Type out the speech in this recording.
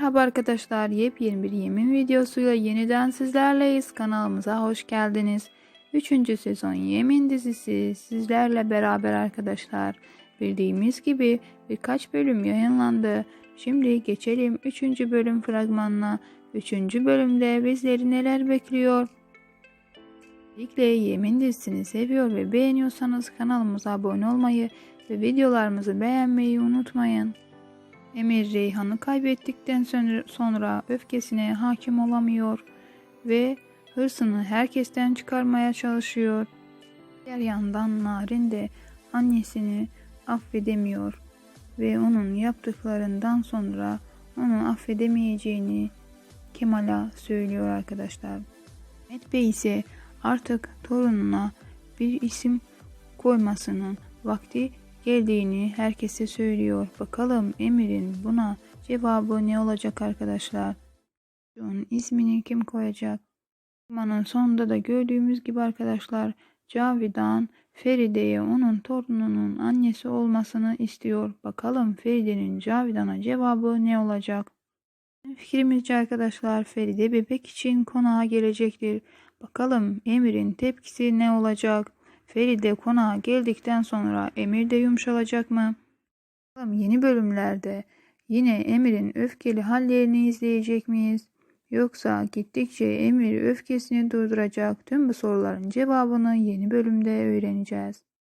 Merhaba arkadaşlar, yepyeni bir yemin videosuyla yeniden sizlerleyiz. Kanalımıza hoş geldiniz. 3. sezon Yemin dizisi sizlerle beraber arkadaşlar. Bildiğimiz gibi birkaç bölüm yayınlandı. Şimdi geçelim 3. bölüm fragmanına. 3. bölümde bizleri neler bekliyor? Özellikle Yemin dizisini seviyor ve beğeniyorsanız kanalımıza abone olmayı ve videolarımızı beğenmeyi unutmayın. Emir Reyhan'ı kaybettikten sonra- öfkesine hakim olamıyor ve hırsını herkesten çıkarmaya çalışıyor. Diğer yandan Narin de annesini affedemiyor ve onun yaptıklarından sonra onu affedemeyeceğini Kemal'a söylüyor arkadaşlar. Mehmet Bey ise artık torununa bir isim koymasının vakti geldiğini herkese söylüyor. Bakalım Emir'in buna cevabı ne olacak arkadaşlar? Onun ismini kim koyacak? Romanın sonunda da gördüğümüz gibi arkadaşlar Cavidan Feride'ye onun torununun annesi olmasını istiyor. Bakalım Feride'nin Cavidan'a cevabı ne olacak? Fikrimizce arkadaşlar Feride bebek için konağa gelecektir. Bakalım Emir'in tepkisi ne olacak? Feride konağa geldikten sonra Emir de yumuşalacak mı? Bakalım yeni bölümlerde yine Emir'in öfkeli hallerini izleyecek miyiz? Yoksa gittikçe Emir öfkesini durduracak tüm bu soruların cevabını yeni bölümde öğreneceğiz.